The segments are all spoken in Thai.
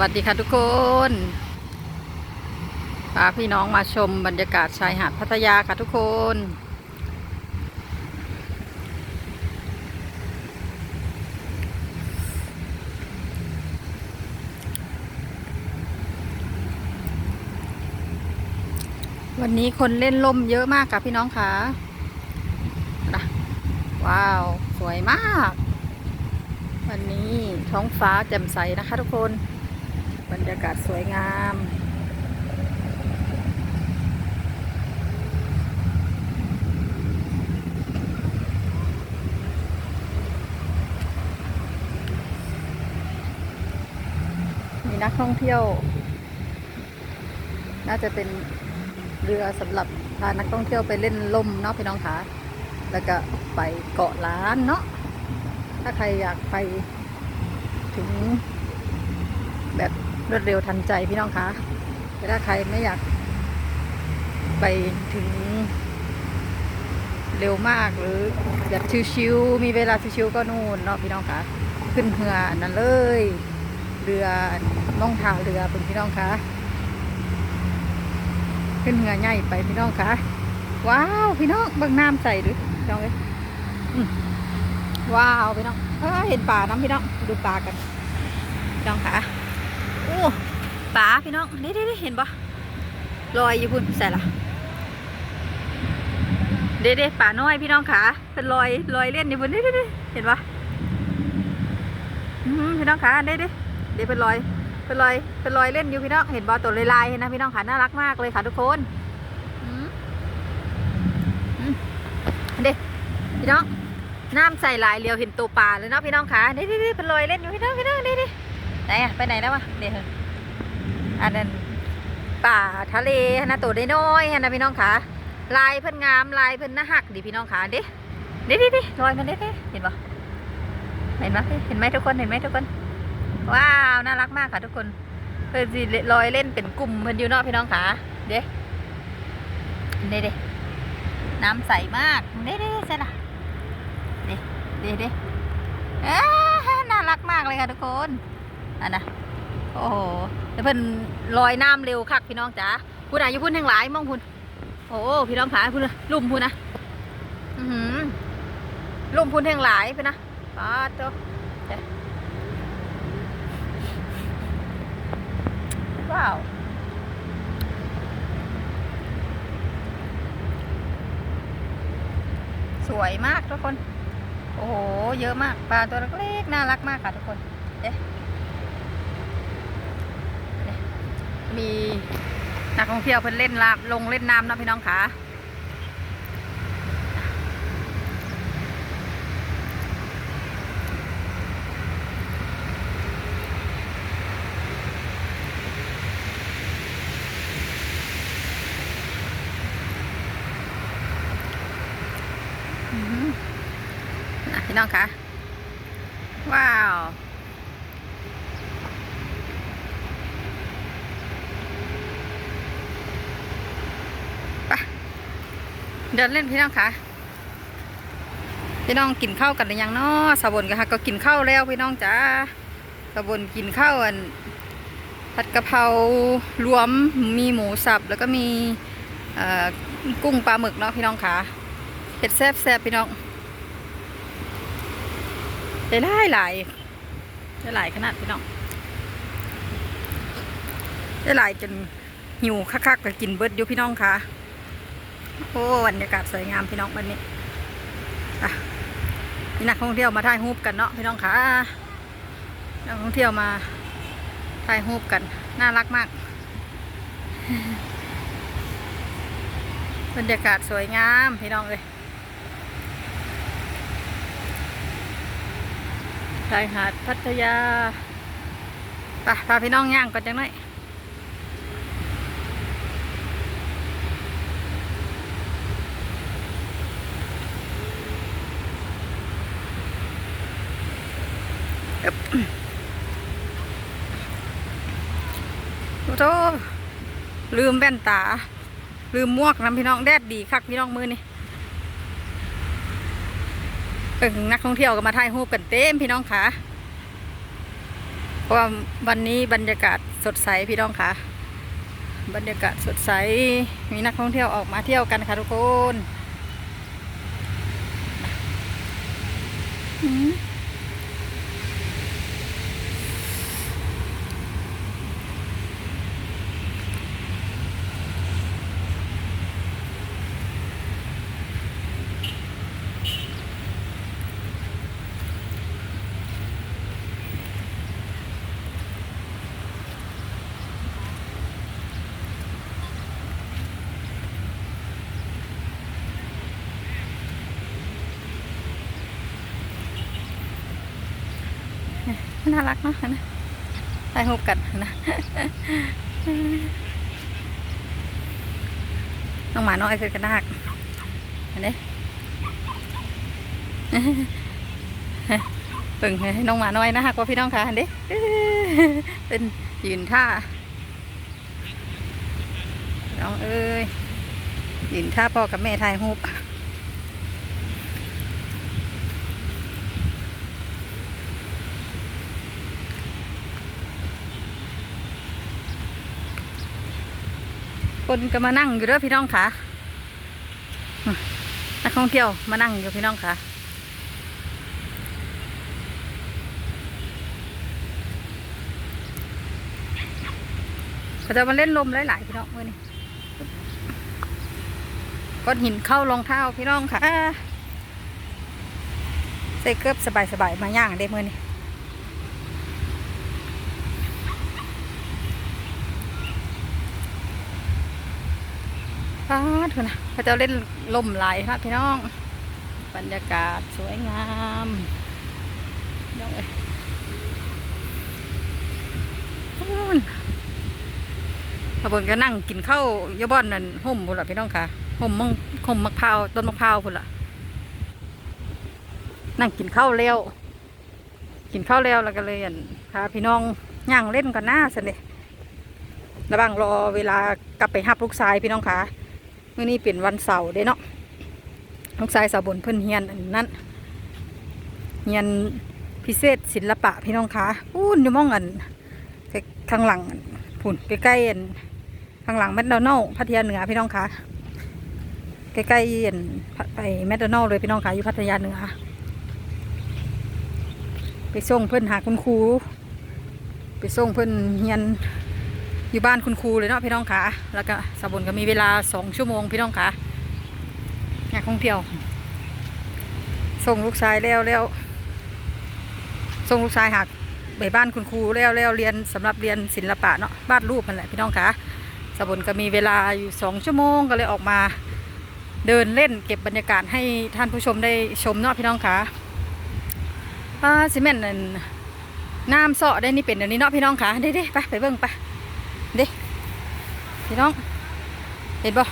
วัสดีค่ะทุกคนพาพี่น้องมาชมบรรยากาศชายหาดพัทยาค่ะทุกคน วันนี้คนเล่นล่มเยอะมากค่ะพี่น้องค่ะนะว้าว สวยมาก วันนี้ท้องฟ้าแจ่มใสนะคะทุกคน บรรยากาศสวยงาม มีนักท่องเที่ยว น่าจะเป็นเรือสำหรับพานักท่องเที่ยวไปเล่นล่มเนาะพี่น้องคะแล้วก็ไปเกาะล้านเนาะถ้าใครอยากไปถึง รวดเร็วทันใจพี่น้องคะแต่ถ้าใครไม่อยากไปถึงเร็วมากหรือแบบชิวๆมีเวลาชิวๆก็นู่นเนาะพี่น้องคะขึ้นเรืออันนั้นเลย เรือล่องทางเรือเป็นพี่น้องคะขึ้นเรือใหญ่ไปพี่น้องคะว้าวพี่น้องบางน้ำใสหรือพี่น้องเอ้ยว้าวพี่น้องเอเห็นป่าน้ำพี่น้องดูป่ากันพี่น้องคะ ป่าพี่น้องนี่นี่เห็นปะลอยอยู่พุ่นใส่ละเด็ดๆป่าน้อยพี่น้องขาเป็นลอยลอยเล่นอยู่พุ่นนี่นี่เห็นปะพี่น้องขาเด็ดๆเดี๋ยวเป็นรอยเป็นรอยเป็นรอยเล่นอยู่พี่น้องเห็นบอตัวลายๆเห็นนะพี่น้องค่ะน่ารักมากเลยค่ะทุกคนอืมอืมเด็พี่น้องน้ำใส่ลายเรียวเห็นตัวปลาเลยเนาะพี่น้องค่ะนี่นี่เป็นรอยเล่นอยู่พี่น้องพี่น้องนี่นี่ ไหนอะไปไหนแล้ววะเดี๋ยวอันนั้นป่าทะเลนะตัวน้อยๆนะพี่น้องค่ะลายเพิ่นงามลายเพิ่นน่าหักดิพี่น้องค่ะเด็เด็ดดิรอยมันเด็ดเห็นปะเห็นไหมเห็นไหมทุกคนเห็นไหมทุกคน ว้าวน่ารักมากค่ะทุกคนเพื่นสิลอยเล่นเป็นกลุ่มเพื่นอยู่นาะพี่น้องขาเด้เด้เด้น้ำใสมากเด้เด้ใช่ละเด้เด้เด้น่ารักมากเลยค่ะทุกคน อันนะโอ้โหแต่เพิ่นลอยน้ำเร็วคักพี่น้องจ๋าพูดอายุพูดทั้งหลายมองพูดโอ้โหพี่น้องขาพูดเลยลุ่มพูดนะอือหือลุ่มพูดทั้งหลายพี่นะป้าโตว้าวสวยมากทุกคน โอ้โห เยอะมาก ปลาตัวเล็กๆน่ารักมากค่ะทุกคน เอ๊ะเนี่ย มีนักท่องเที่ยวเพิ่นเล่นลาบลงเล่นน้ำนะพี่น้องขาอือหืออะพี่น้องคะว้าว เดินเล่นพี่น้องคะพี่น้องกินข้าวกันหรือยังเนาะสาวบนกันค่ะก็กินข้าวแล้วพี่น้องจ้าสาวบนกินข้าวอันผัดกะเพรารวมมีหมูสับแล้วก็มีกุ้งปลาหมึกเนาะพี่น้องคะเผ็ดแซ่บแซ่บพี่น้องได้หลายหลายได้หลายขนาดพี่น้องได้หลายจนหิวคักๆก็กินเบิดอยู่พี่น้องค่ะ โอ้บรรยากาศสวยงามพี่น้องวันนี้มีนักท่องเที่ยวมาถ่ายรูปกันเนาะพี่น้องค่ะนักท่องเที่ยวมาถ่ายรูปกันน่ารักมาก บรรยากาศสวยงามพี่น้องเลยชายหาดพัทยาไปพาพี่น้องย่างก่อนจังหน่อย โอ้โธลืมแว่นตา ลืมมวกน้ำพี่น้องแดดดีคักพี่น้องมือนี่เออนักท่องเที่ยวก็มาถ่ายรูปกันเต็มพี่น้องค่ะฝราะว่าวันนี้บรรยากาศสดใสพี่น้องค่ะ บรรยากาศสดใสมีนักท่องเที่ยวออกมาเที่ยวกันค่ะทุกคนอืม น่ารักเนาะนะถ่ายรูปกันนะน้องหมาน้อยคือกันนาคอันนี้ปึ่งให้น้องหมาน้อยนะฮะก็พี่น้องค่ะอันนี้เป็นยืนท่าน้องเอ้ยยืนท่าพ่อกับแม่ถ่ายรูป คนก็มานั่งอยู่ด้อพี่น้องค่ะนักท่องเที่ยวมานั่งอยู่พี่น้องค่ะเขาจะมาเล่นลมหลายๆพี่น้องเมื่อนี้ก้อนหินเข้ารองเท้าพี่น้องค่ะใส่เกือบสบายๆมาย่างได้เมื่อนี้ ป้าเถอะนะเขาจะเล่นลมไหลครับพี่น้อง บรรยากาศสวยงามน้องเอ้ยนู่นพระบนก็นั่งกินข้าวยาบ้อนนั่นห่มพุ่นละพี่น้องค่ะห่มมังห่มมะพร้าวต้นมะพร้าวพุ่นละนั่งกินข้าวเร็วกินข้าวเร็วแล้วก็เลยอั่นพาพี่น้องย่างเล่นกันหน้าสันเดระหว่างรอเวลากลับไปหับลูกชายพี่น้องค่ะ มื่อนี้เป็นวันเสาร์เด้เนาะลูกชายสาวบนเพิ่อนเฮียนอันนั้นเฮียนพิเศษศิลปะพี่น้องคะอู้นอยู่มองอันข้างหลังผุ่นใกล้ๆอันข้างหลังแมคโดนัลล์พัทยาเหนือพี่น้องคะใกล้ๆอันไปแมคโดนัลล์เลยพี่น้องคะอยู่พัทยาเหนือไปส่งเพื่อนหาคุณครูไปส่งเพื่อนเฮียน อยู่บ้านคุณครูเลยเนาะพี่น้องคะแล้วก็สบุนก็มีเวลาสองชั่วโมงพี่น้องคะงานท่องเที่ยว ส่งลูกชายแล้วแล้วส่งลูกชายหักไปบ้านคุณครูแล้วแล้วเรียนสำหรับเรียนศิลปะเนาะบ้านรูปมันแหละพี่น้องคะสบุนก็มีเวลาอยู่สองชั่วโมงก็เลยออกมาเดินเล่นเก็บบรรยากาศให้ท่านผู้ชมได้ชมเนาะพี่น้องคะป้าซีเมนต์น้ำเสาะได้นี่เป็นเดี๋ยวนี้เนาะพี่น้องคะเด้เด้ไปไปเบิ่งไป พี่น้อง เห็นบ่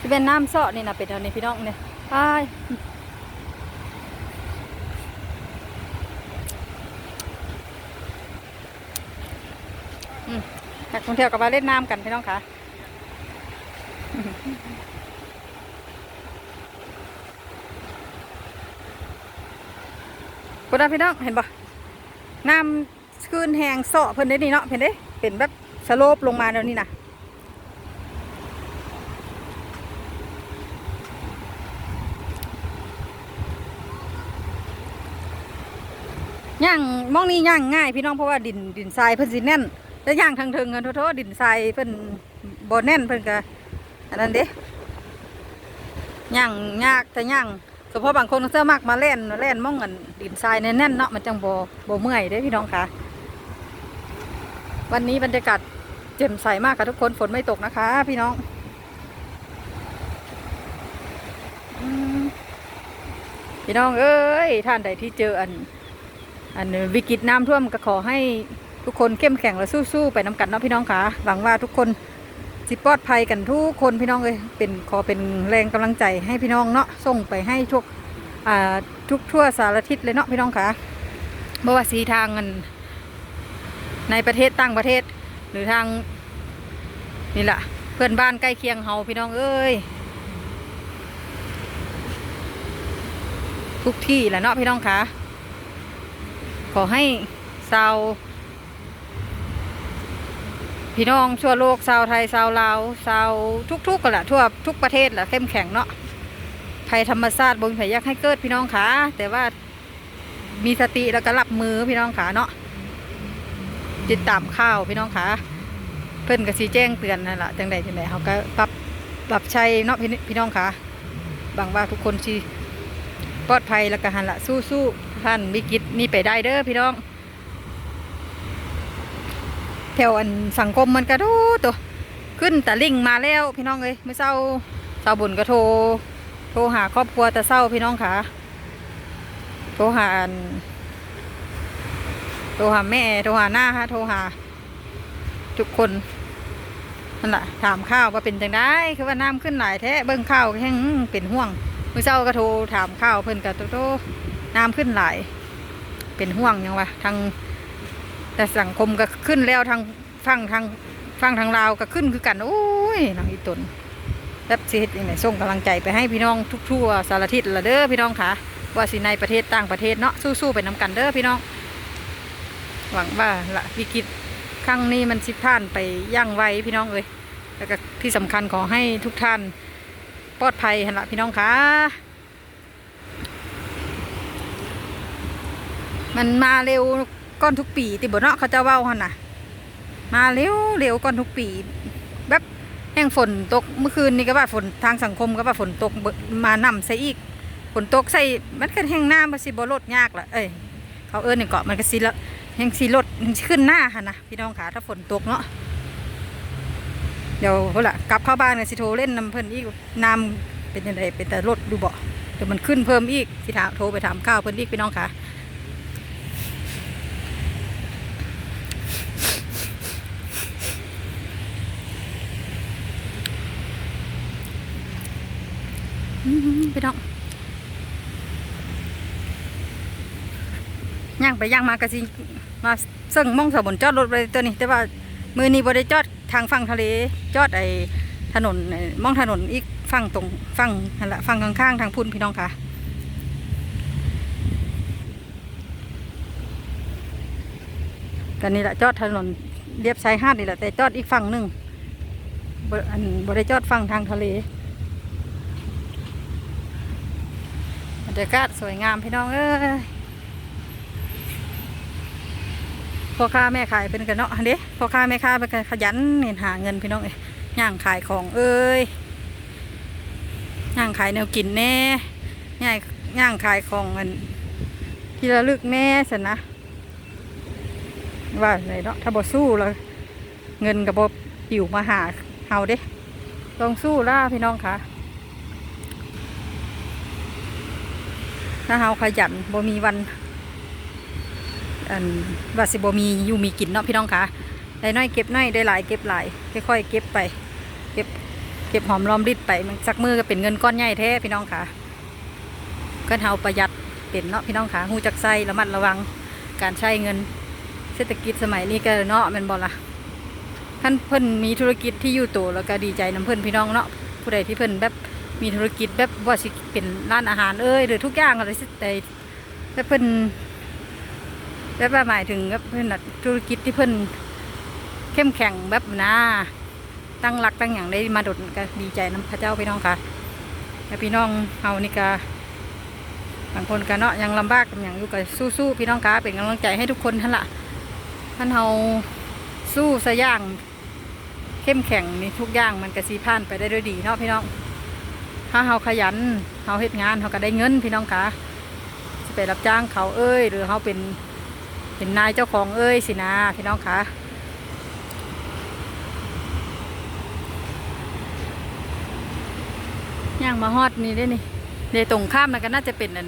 จะเป็นน้ำเสาะนี่นะเป็นเดี๋ยวนี้พี่น้องเนี่ยไปนักท่องเที่ยวก็มาเล่นน้ำกันพี่น้องค่ะ พุทธพี่น้องเห็นปะน้ำคืนแหงเสาะเพิ่นได้นี่เนาะเพิ่นเด้เป็นแบบสโลปลงมาแล้วนี่นะย่างมองนี่ย่างง่ายพี่น้องเพราะว่าดินดินทรายเพิ่นสิแน่นแล้วย่างทางเทิงเงินโทษดินทรายเพิ่นบ่แน่นเพิ่นก็อันนั้นเด้ย่างยากแต่ย่าง เฉพาะบางคนเขาจะมักมาเล่นเล่นมองกันดินทรายแน่นๆเนาะมันจังโบโบเมื่อยเด้พี่น้องค่ะวันนี้บรรยากาศแจ่มใสมากค่ะทุกคนฝนไม่ตกนะคะ พี่น้องพี่น้องเอ้ยท่านใดที่เจออัน อันวิกฤตน้ำท่วมก็ขอให้ทุกคนเข้มแข็งและสู้ๆไปน้ำกันเนาะพี่น้องค่ะหวังว่าทุกคน สิปลอดภัยกันทุกคนพี่น้องเลยเป็นขอเป็นแรงกำลังใจให้พี่น้องเนาะส่งไปให้ทุกอ่าทุกทั่วสารทิศเลยเนาะพี่น้องค่ะบ่ว่าสีทางเงินในประเทศต่างประเทศ หรือทางนี่แหละเพื่อนบ้านใกล้เคียงเฮาพี่น้องเอ้ยทุกที่แหละเนาะพี่น้องคะขอให้ชาว พี่น้องทั่วโลกชาวไทยชาวลาวชาวทุกๆกันแหละทั่วทุกประเทศแหละเข้มแข็งเนาะภัยธรรมชาติบนภัยยักให้เกิดพี่น้องขาแต่ว่ามีสติแล้วก็รับมือพี่น้องขาเนาะติดตามข่าวพี่น้องขาเพิ่นก็สีแจ้งเตือนนั่นแหละจังใดจังใดเขาก็ปรับปรับใช้เนาะพี่พี่น้องค่ะบางว่าทุกคนสิปลอดภัยแล้วก็หันละสู้สู้ท่านวิกฤตนี่ไปได้เด้อพี่น้อง แถวอันสังคมมันก็ดูตัวขึ้นแต่ลิงมาแล้วพี่น้องเอ้ยเมื่อเช้าสาวบุญก็โทรโทรหาครอบครัวแต่เศร้าพี่น้องค่ะโทรหาโทรหาแม่โทรหาหน้าฮะโทรหา ทุกคนนั่นแหละถามข้าวว่าเป็นจังได้คือว่าน้ำขึ้นหลายแท้เบิ้งข้าวแห้งเป็นห่วงมื้อเช้าก็โทรถามข้าวเพิ่นก็โตโตน้ำขึ้นหลายเป็นห่วงยังวะทาง แต่สังคมก็ขึ้นแล้วทางฟังทางฟังทางลาวก็ขึ้นคือกันโอ้ยนางอีตนแล้วสิเฮ็ดยังไงส่งกำลังใจไปให้พี่น้องทุกทั่วสารทิศละเด้อพี่น้องค่ะ ว่าสิในประเทศต่างประเทศเนาะสู้ๆไปน้กันเด้อพี่น้อง หวังว่าละวิกฤตครั้งนี้มันสิผ่านไปย่างไวพี่น้องเอ้ยแล้วก็ที่สำคัญขอให้ทุกท่านปลอดภัยหันละพี่น้องค่ะมันมาเร็ว ก้อนทุกปี ติบเนาะเขาจะเว้าหันน่ะ มาเร็วเร็วก้อนทุกปี แบบแห้งฝนตกเมื่อคืนนี่ก็ว่าฝนทางสังคมก็ว่าฝนตกมานำใส่อีกฝนตกใส่มันก็แห้งหน้ำมันสิบรดยากละเอ้ยเขาเอิ้นนี่เกาะมันก็สิละยังสีรถยังสิขึ้นหน้าค่ะนะพี่น้องขาถ้าฝนตกเนาะเดี๋ยวเพื่อละกลับเข้าบ้านเนี่ยสิโทรเล่นนำเพิ่นอีกน้ำเป็นยังไงเป็นแต่รถดูบ่เดี๋ยวมันขึ้นเพิ่มอีกสิถามโทรไปถามข้าวเพิ่นอีกพี่น้องค่ะ อื้อหือพี่น้องย่างไปย่างมากระสิมาซึ่งมองสะบนจอดรถไปตัวนี้ แต่ว่ามือนี้บริจอดทางฝั่งทะเลจอดไอ้ถนนมองถนนอีกฝั่งตรงฝั่งนั่นละฝั่งข้างๆทางพุ่นพี่น้องค่ะกันนี่แหละจอดถนนเรียบชายหาดนี่แหละแต่จอดอีกฝั่งหนึ่งบ่อันบริจอดฝั่งทางทะเล รรยากาศสวยงามพี่น้องเอ้ยพ่อค้าแม่ขายเป็นกันเนาะเด้พ่อค้าแม่ค้าเป็นกันขยันเนี่ยหาเงินพี่น้องเอ้ยย่างขายของเอ้ยย่างขายแนวกินแน่ย่างย่างขายของเงินที่ระลึกแน่สินะว่าไรเนาะถ้าบ่สู้แล้วเงินกับบ่ปิวมาหาเฮาเด้ต้องสู้ล่าพี่น้องค่ะ ถ้าเฮาขยันบ่มีวันอันว่าสิบมีอยู่มีกินเนาะพี่น้องคะได้น้อยเก็บน้อยได้หลายเก็บหลายค่อยๆเก็บไป เก็บเก็บหอมรอมริดไปมันสักมือก็เป็นเงินก้อนใหญ่แท้พี่น้องคะก็เฮาประหยัดเป็นเนาะพี่น้องคะหูจักใส่ระมัดระวังการใช้เงิน เศรษฐกิจสมัยนี้ก็เนาะมันบอละท่านเพิ่นมีธุรกิจที่อยู่โตแล้วก็ดีใจน้ำเพิ่นพี่น้องเนาะผู้ใดที่เพิ่นแบบ มีธุรกิจแบบว่าสิเป็นร้านอาหารเอ้ยหรือทุกอย่างอะไรสิแต่แต่เพิ่นแล้วแบบหมายถึงแบบเพื่อนธุรกิจที่เพื่อนเข้มแข็งแบบนะตั้งหลักตั้งอย่างได้มาดดก็ดีใจน้ำพระเจ้าพี่น้องค่ะแล้วพี่น้องเฮานี่ก็บางคนก็เนาะยังลำบากกับอย่างอยู่ก็สู้ๆพี่น้องค่ะเป็นกำลังใจให้ทุกคนท่านละท่านเฮาสู้สะย่าง เข้มแข็งนี่ทุกอย่างมันก็สีผ่านไปได้ด้วยดีเนาะพี่น้อง ถ้าเฮาขยันเฮาเฮ็ดงานเฮาก็ได้เงินพี่น้องคะสิไปรับจ้างเขาเอ้ย หรือเฮาเป็นเป็นนายเจ้าของเอ้ยสินะพี่น้องคะย่างมาฮอดนี่ได้นี่เดยวตรงข้ามมันก็น่าจะเป็นน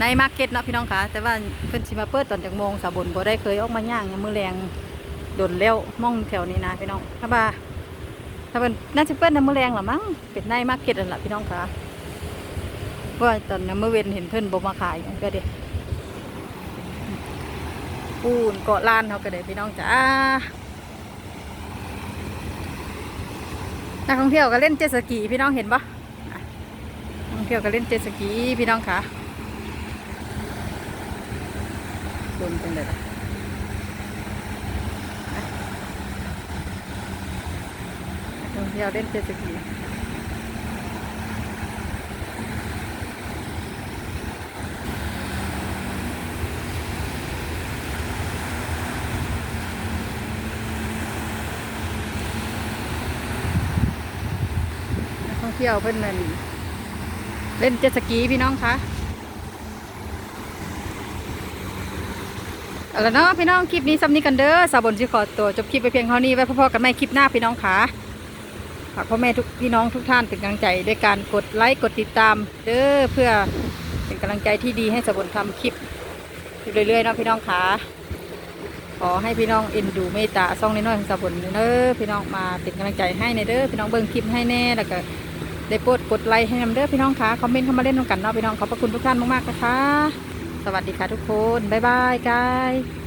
ในมาร์เก็ตเนาะพี่น้องคะแต่ว่าเพิ่นสิมาเปิดตอนจากโมงสาบนบ่ได้เคยออกมาย่างมือแรงโดนแล้วมองแถวนี้นะพี่น้องถ้าว่า ถ้าเป็นน่าจะเปิดน้ำมือแรงหรอมั้งเป็นในมาร์เก็ตนั่นละพี่น้องคะว่าตอนน้ำมือเวนเห็นเพิ่อนบ่มาขายก็เด็ปูนเกาะลานเขาก็ได้พี่น้องจ้านักท่องเที่ยวก็เล่นเจ็ตสกีพี่น้องเห็นปะนักท่องเที่ยวก็เล่นเจ็ตสกีพี่น้องค่ะคนเป็นเลยล่ะนักท่ องเที่ยวเล่นเจ็ตสกีนักท่องเที่ยวเพิ่นนั่นเล่นเจ็ตสกีพี่น้องคะเอาละเนาะพี่น้องคลิปนี้ซ้ำนี้กันเด้อสาวบนสิขอตัวจบคลิปไปเพียงเท่านี้ไว้พอๆกันใหม่คลิปหน้าพี่น้องค่ะ ฝากพ่อแม่ทุกพี่น้องทุกท่านเป็นกำลังใจด้วยการกดไลค์กดติดตาม เด้อเพื่อเป็นกำลังใจที่ดีให้สาวบนทำคลิปอยู่เรื่อยๆเนาะพี่น้องค่ะขอให้พี่น้องเอ็นดูเมตตาซ่องน้อยๆของสาวบนเด้อพี่น้องมาเป็นกำลังใจให้ในเด้อพี่น้องเบิ่งคลิปให้แน่แล้วก็ได้โปรดกดไลค์ให้นำเด้อพี่น้องค่ะคอมเมนต์เข้ามาเล่นกันเนาะพี่น้องขอบพระคุณทุกท่านมากๆนะคะ สวัสดีค่ะทุกคน บ๊ายบายกาย